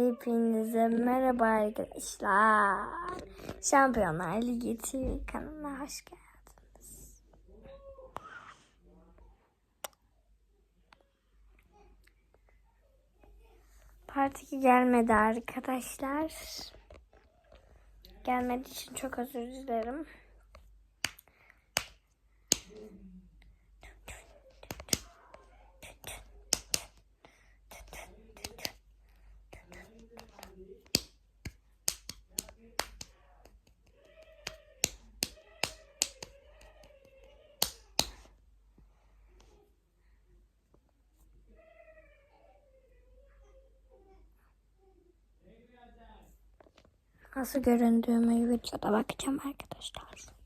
Hepinize merhaba arkadaşlar. Şampiyonlar Ligi TV kanalına hoş geldiniz. Part 2 gelmedi arkadaşlar. Gelmediği için çok özür dilerim. Nasıl göründüğümü videoda bakacağım arkadaşlar.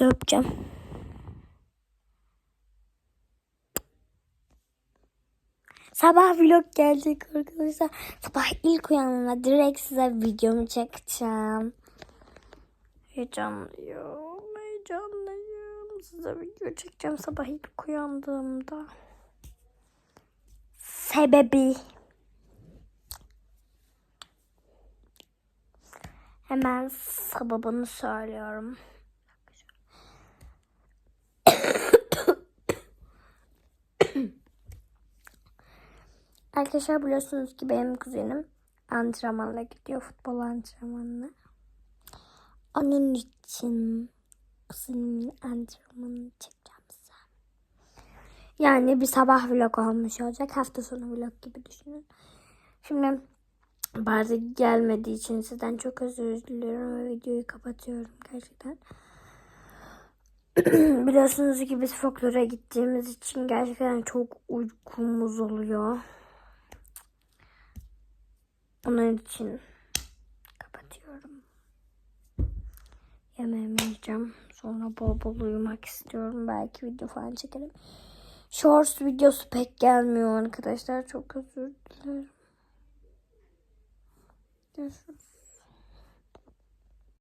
Öpeceğim. Sabah vlog gelecek arkadaşlar. Sabah ilk uyandığımda direkt size videomu çekeceğim. Heyecanlıyım. Heyecanlıyım. Size video çekeceğim sabah ilk uyandığımda. Sebebi. Hemen sebebini söylüyorum. Arkadaşlar biliyorsunuz ki benim kuzenim antrenmanla gidiyor futbol antrenmanına. Onun için kuzenimin antrenmanını çekeceğim size. Yani bir sabah vlog olmuş olacak. Hafta sonu vlog gibi düşünün. Şimdi bazı gelmediği için sizden çok özür diliyorum ve videoyu kapatıyorum gerçekten. Biliyorsunuz ki biz folklora gittiğimiz için gerçekten çok uykumuz oluyor. Onun için kapatıyorum. Yemeğimi yiyeceğim. Sonra bol bol uyumak istiyorum. Belki video falan çekerim. Shorts videosu pek gelmiyor arkadaşlar. Çok özür dilerim. Görüşürüz.